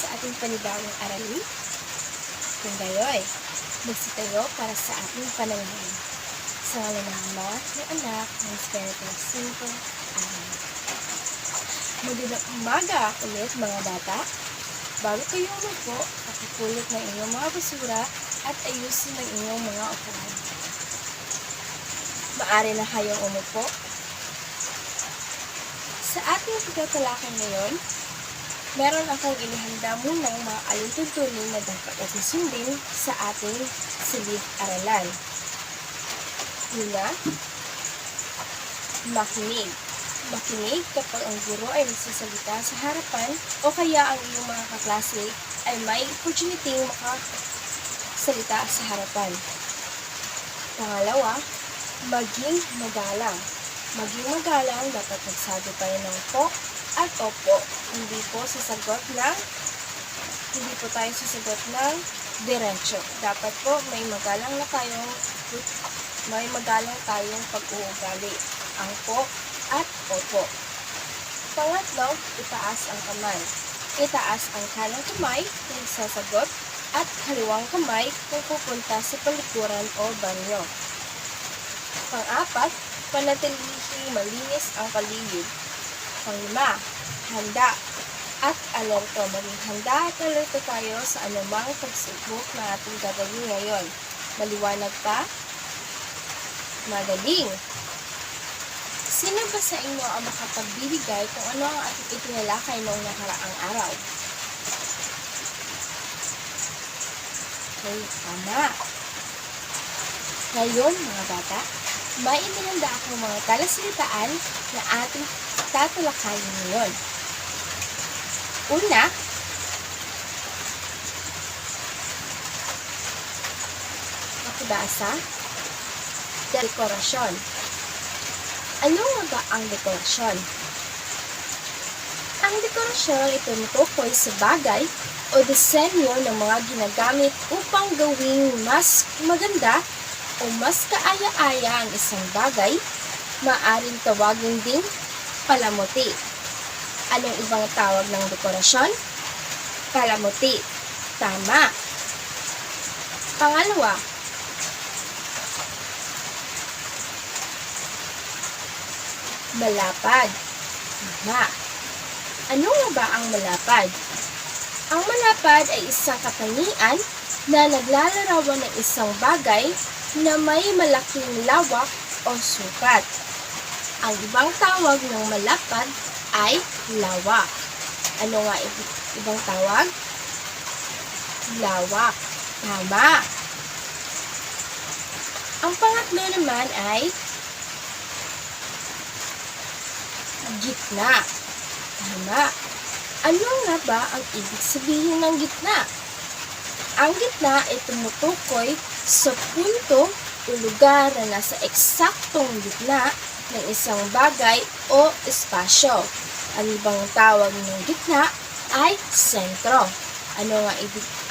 sa ating panibawang aralin? Kung gayoy, magsitayo para sa ating panalangin. Sa ngalan ng Ama, ng Anak, ng Espiritu Santo. Amen. Magandang umaga ulit mga bata. Bago kayo umupo, pakipulot ng inyong mga basura at ayusin ng inyong mga upuan. Maari na kayong umupo. Sa ating pagtatalakay ngayon, meron akong inihanda munang mga alintuntunin na dapat natin sundin sa ating silid-aralan. Una, makinig. Makinig kapag ang guro ay nagsasalita sa harapan o kaya ang iyong mga kaklase ay may opportunity makasalita sa harapan. Pangalawa, maging magalang. Maging magalang, dapat magsabi tayo ng po at opo. Hindi po sasagot ng hindi po tayo sasagot ng diretsyo. Dapat po may magalang na tayong may magalang tayong pag-uugali. Ang po at opo. Pangatlo, itaas ang kamay. Itaas ang kanang kamay kung sasagot at kaliwang kamay kung pupunta sa palikuran o banyo. Pang-apat, panatilihing malinis ang paligid. Panglima, handa at alerto. Maging handa at alerto tayo sa anumang pagsubok na ating gagawin ngayon. Maliwanag pa? Magaling! Sino ba sa inyo ang makapagbibigay kung ano ang ating itinalakay noong nakaraang araw? Okay, tama. Ngayon, mga bata, may inihanda akong mga talasalitaan na ating tatalakayin ngayon. Una, makibasa, dekorasyon. Ano nga ba ang dekorasyon? Ang dekorasyon ay tumutukoy sa bagay o disenyo ng mga ginagamit upang gawing mas maganda o mas kaaya-aya ang isang bagay, maaring tawagin ding palamuti. Anong ibang tawag ng dekorasyon? Palamuti. Tama. Pangalawa, malapad. Tama. Ano nga ba ang malapad? Ang malapad ay isang katangian na naglalarawan ng isang bagay na may malaking lawak o sukat. Ang ibang tawag ng malapad ay lawak. Ano nga ibang tawag? Lawak. Tama. Ang pangatlo naman ay gitna. Tama. Ano nga ba ang ibig sabihin ng gitna? Ang gitna ay tumutukoy sa punto o lugar na nasa eksaktong gitna ng isang bagay o espasyo. Ang ibang tawag ng gitna ay sentro. Ano nga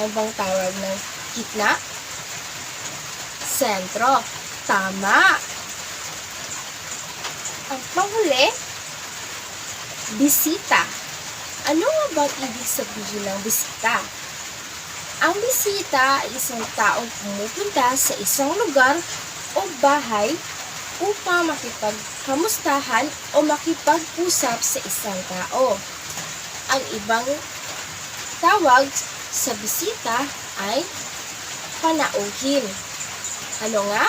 ang ibang tawag ng gitna? Sentro. Tama. Ang panghuli, bisita. Ano nga ba ibig sabihin ng bisita? Ang bisita ay isang taong pumupunta sa isang lugar o bahay upang makipagkamustahan o makipag-usap sa isang tao. Ang ibang tawag sa bisita ay panauhin. Ano nga?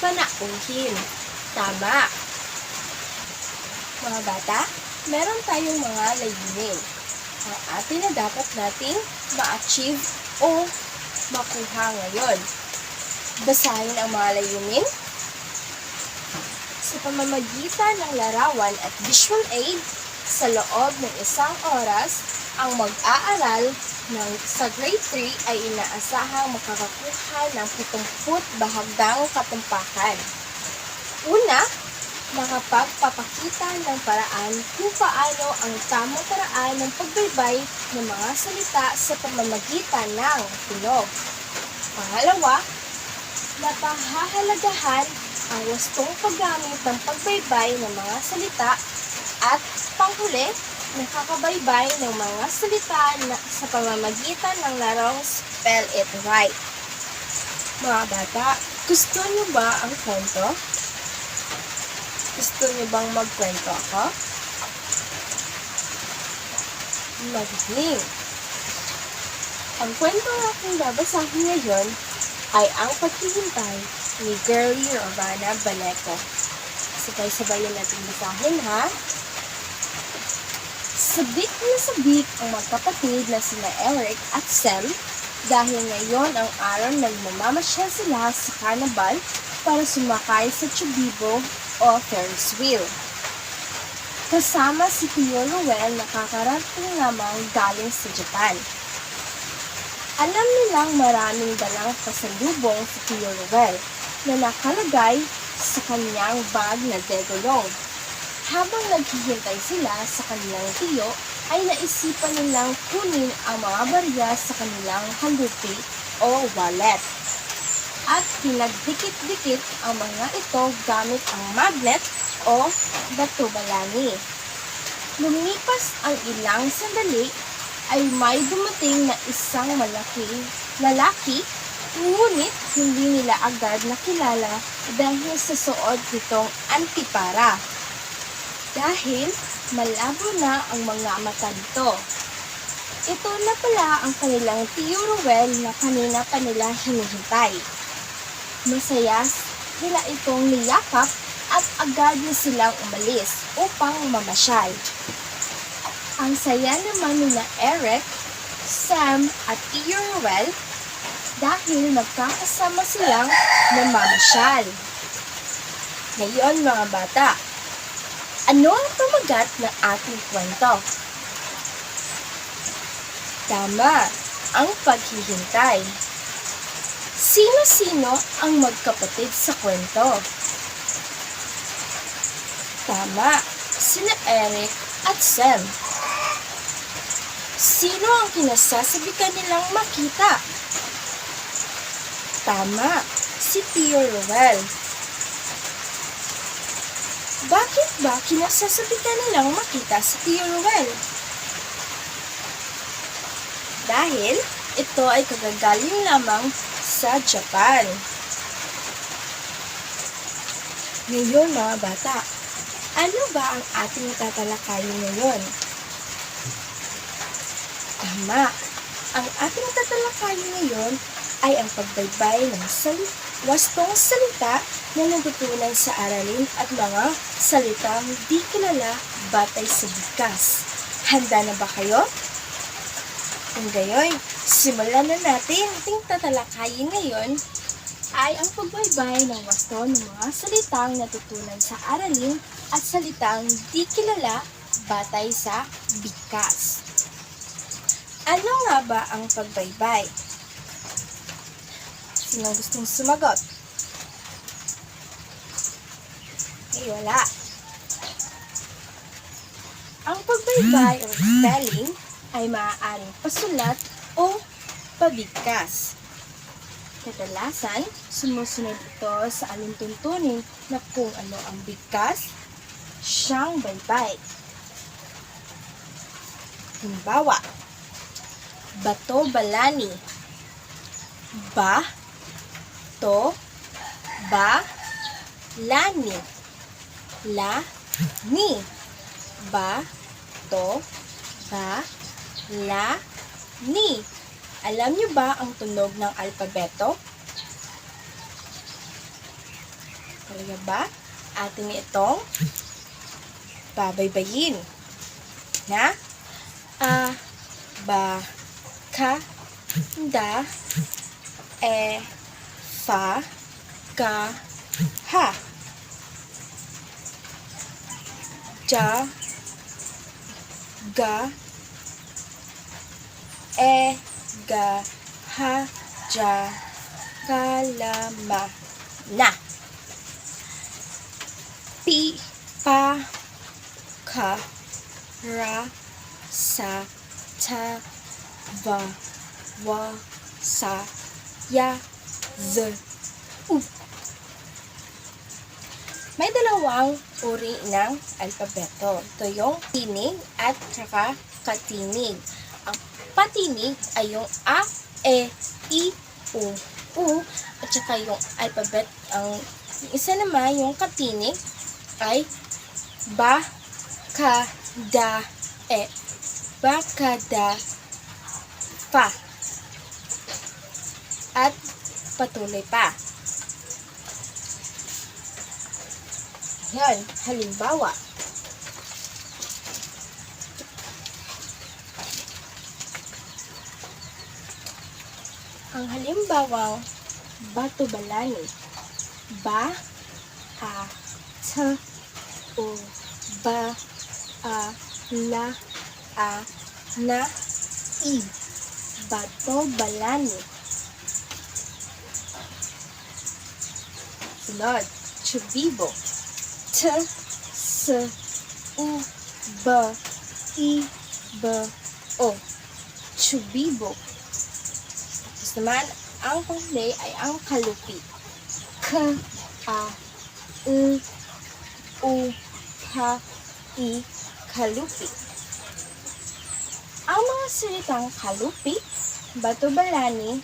Panauhin. Tama. Mga bata, meron tayong mga layunin. Ang atin na dapat nating ma-achieve o makuha ngayon. Basahin ang mga layunin sa pamamagitan ng larawan at visual aid sa loob ng isang oras, ang mag-aaral ng sa grade 3 ay inaasahang makakakuha ng 70 bahagdang katumpakan. Una, nakapagpapakita ng paraan kung paano ang tamang paraan ng pagbaybay ng mga salita sa pamamagitan ng tunog. Pangalawa, napahahalagahan ang wastong paggamit ng pagbaybay ng mga salita at panghuli, nakakabaybay ng mga salita na sa pamamagitan ng larong Spell It Right. Mga bata, gusto niyo ba ang kwento? Gusto niyo bang magkwento ako? Magaling! Ang kwento na aking babasahin ngayon ay ang paghihintay ni Girlie Ravana Baleco. Sabay-sabayan natin basahin ha. Sabik na sabik ang magkapatid na sina Eric at Sam dahil ngayon ang araw na namamasyal sila sa carnival para sumakay sa Chubibo o Ferris wheel. Kasama si Tio Ruel na kakarating lamang galing sa Japan. Alam nilang maraming dalang pasalubong si Tio Ruel na nakalagay sa kanyang bag na degolong. Habang naghihintay sila sa kanilang tiyo, ay naisipan nilang kunin ang mga barya sa kanilang halupi o wallet. At pinagdikit-dikit ang mga ito gamit ang magnet o batubalani. Lumipas ang ilang sandali ay may dumating na isang malaking lalaki ngunit hindi nila agad nakilala dahil sa suot nitong antipara. Dahil malabo na ang mga mata nito. Ito na pala ang kanilang Tio Ruel na kanina pa nila hinihintay. Masaya nila itong niyakap at agad na silang umalis upang mamasyal. Ang saya naman nila Eric, Sam at Tio Ruel dahil magkakasama silang namamasyal. Ngayon mga bata, ano ang pamagat ng ating kwento? Tama, ang paghihintay. Sino-sino ang magkapatid sa kwento? Tama, sina Eric at Sam. Sino ang kinasasabikan nilang makita? Tama, si Tio Ruel. Bakit ba kinasasabitan nilang makita si Tio Ruel? Dahil ito ay kagagaling lamang sa Japan. Ngayon mga bata, ano ba ang ating tatalakayin ngayon? Tama, ang ating tatalakayin ngayon ay ang pagbaybay ng sali wastong salita na natutunan sa aralin at mga salitang di kilala batay sa bikas. Handa na ba kayo? Kung gayon, simulan na natin ating tatalakayin ngayon ay ang pagbaybay ng wasto ng mga salitang natutunan sa aralin at salitang di kilala batay sa bikas. Ano nga ba ang pagbaybay? Sino gustong sumagot? Ay, wala. Ang pagbaybay o spelling ay maaaring pasulat o pabigkas. Kadalasan, sumusunod ito sa alintuntunin na kung ano ang bigkas, siyang baybay. Halimbawa, bato balani, ba, to, ba, lani, la, ni, ba, to, ba, la, ni. Alam niyo ba ang tunog ng alpabeto? Talaga ba? Atin itong babaybayin. Na? A, ba, ka, da, e, fa, ka, ha. Ja, ga, e, ga, ha, ja, ka, la, ma, na. Pi, pa, ka, ra, sa, ta, va, wa, sa, ya, z, u. May dalawang uri ng alpabeto. Ito yung tinig at saka katinig. Ang patinig ay yung A, E, I, U, U, at saka yung alphabet, ang isa naman, yung katinig, ay ba, ka, da, e. Ba, ka, da, pa. At patuloy pa. Yan, halimbawa. Ang halimbawang bato balani. Ba, a, t, o, ba, a, la, a, na, i. Bato balani. Sunod, chubibo. T, s, u, b, i, b, o. Chubibo. Tapos naman, ang panghuli ay ang kalupi. K, a, u, u, h, i, kalupi. Ang mga salitang kalupi, batubalani,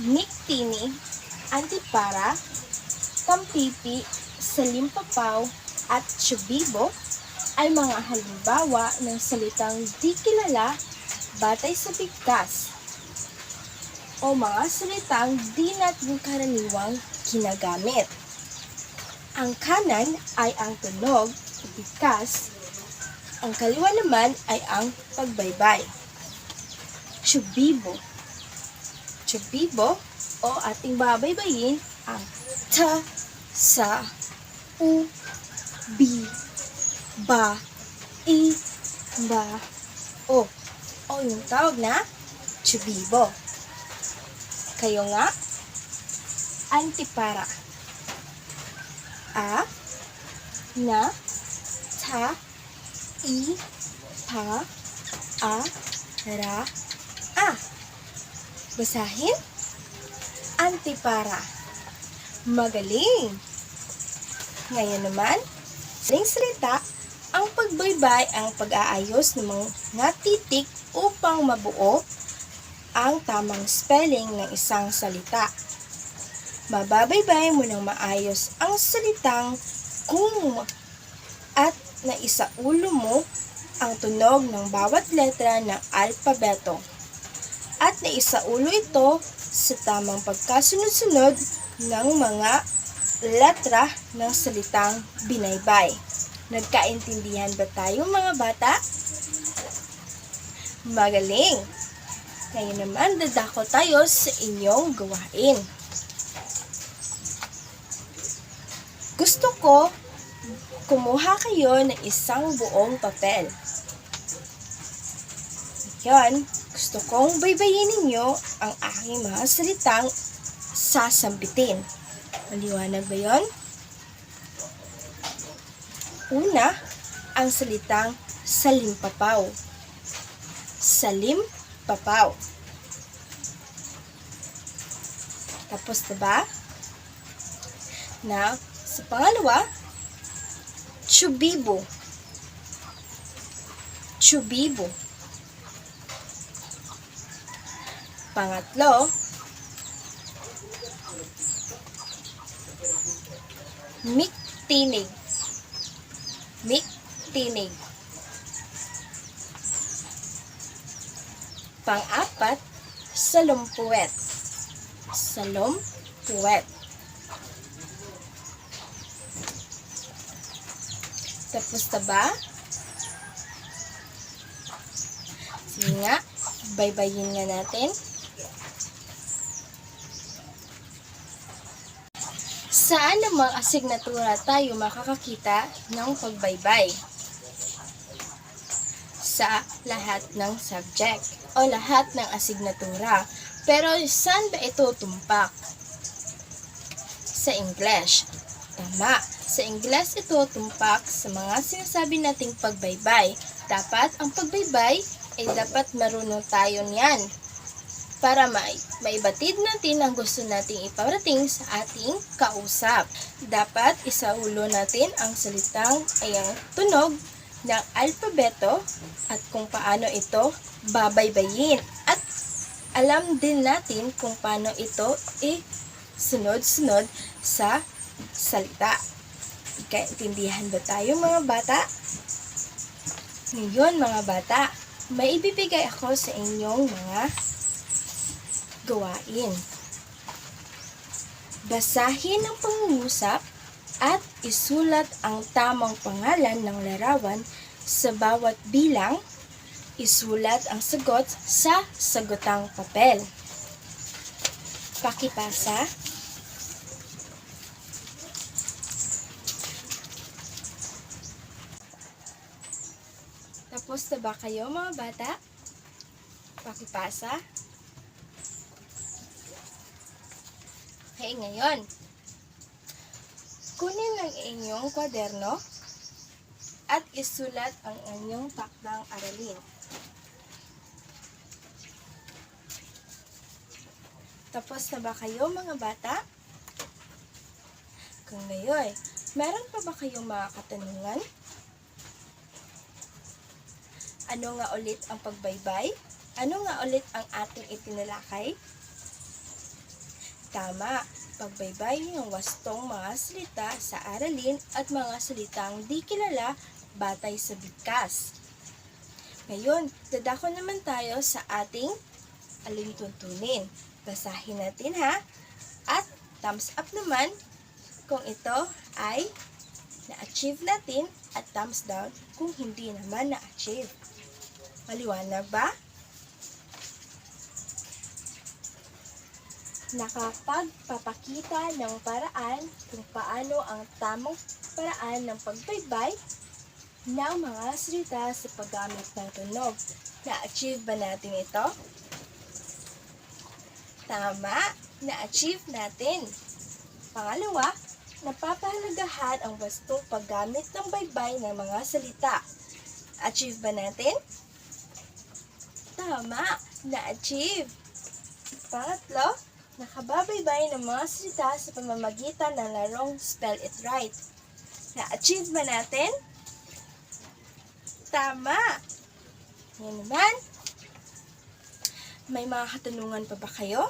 niktini, antipara, tampipi, salimpapaw, at chubibo ay mga halimbawa ng salitang di kilala batay sa bigkas o mga salitang di natin karaniwang ginagamit. Ang kanan ay ang tunog bigkas, ang kaliwa naman ay ang pagbaybay. Chubibo. Chubibo o ating babaybayin ang ta, sa, u, bi, ba, i, ba, o. O yung tawag na chubibo. Kayo nga, antipara. A, na, ta, i, pa, a, ra, a. Basahin. Antipara. Magaling. Ngayon naman, saling salita, ang pagbaybay ang pag-aayos ng mga titik upang mabuo ang tamang spelling ng isang salita. Mababaybay mo ng maayos ang salitang kung at naisaulo mo ang tunog ng bawat letra ng alpabeto at naisaulo ito sa tamang pagkasunod-sunod ng mga letra ng salitang binaybay. Nagkaintindihan ba tayo mga bata? Magaling! Ngayon naman, dadako tayo sa inyong gawain. Gusto ko kumuha kayo ng isang buong papel. Yan, gusto kong baybayin ninyo ang aking mga salitang sasambitin. Maliwanag ba yon? Una, ang salitang salimpapaw. Salimpapaw. Tapos na ba? Now, sa pangalawa, chubibo. Chubibo. Pangatlo, miktinig. Miktinig. Pang-apat, salumpuwet. Salumpuwet. Tapos na ba? Sige nga, baybayin nga natin. Saan namang asignatura tayo makakakita ng pagbaybay? Sa lahat ng subject o lahat ng asignatura. Pero saan ba ito tumpak? Sa English. Tama. Sa Ingles ito tumpak sa mga sinasabi nating pagbaybay. Dapat ang pagbaybay ay dapat marunong tayo niyan. Para mai maibatid natin ang gusto nating iparating sa ating kausap. Dapat isaulo natin ang salitang ayang tunog ng alpabeto at kung paano ito babaybayin. At alam din natin kung paano ito i-sunod-sunod sa salita. Ikaintindihan ba tayo mga bata? Ngayon mga bata, may ibibigay ako sa inyong mga gawain. Basahin ang pangungusap at isulat ang tamang pangalan ng larawan sa bawat bilang. Isulat ang sagot sa sagotang papel. Pakipasa. Tapos na ba kayo mga bata? Pakipasa. Okay, ngayon. Kunin ang inyong kwaderno at isulat ang inyong takdang aralin. Tapos na ba kayo mga bata? Kung ngayon, meron pa ba kayong mga katanungan? Ano nga ulit ang pagbaybay? Ano nga ulit ang ating itinalakay? Tama, pagbaybay ng wastong mga salita sa aralin at mga salitang di kilala batay sa bigkas. Ngayon, dadako naman tayo sa ating alintuntunin. Basahin natin ha. At thumbs up naman kung ito ay na-achieve natin at thumbs down kung hindi naman na-achieve. Maliwanag ba? Nakapagpapakita ng paraan kung paano ang tamang paraan ng pagbaybay ng mga salita sa paggamit ng tunog. Na-achieve ba natin ito? Tama, na-achieve natin. Pangalawa, napapahalagahan ang wastong paggamit ng baybay ng mga salita. Achieve ba natin? Tama, na-achieve. Pangatlo, nakababaybay ng mga salita sa pamamagitan ng larong Spell It Right. Na-achieve ba natin? Tama! Yan naman. May mga katanungan pa ba kayo?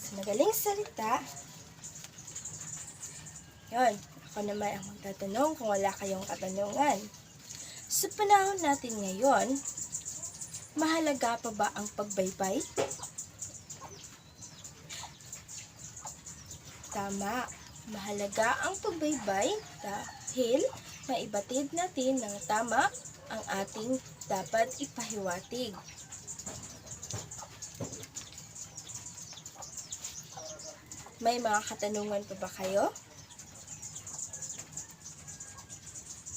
Sa magaling salita, yon, ako naman ang magtatanong kung wala kayong katanungan. Sa panahon natin ngayon, mahalaga pa ba ang pagbaybay? Tama, mahalaga ang pagbaybay dahil maibatid natin ng tama ang ating dapat ipahiwatig. May mga katanungan pa ba kayo?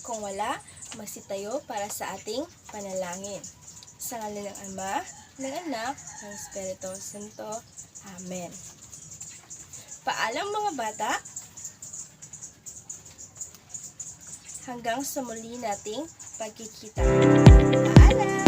Kung wala, magsitayo para sa ating panalangin. Sa ngalan ng Ama, ng Anak, ng Espiritu Santo. Amen. Paalam mga bata. Hanggang sa muli nating pagkikita. Paalam!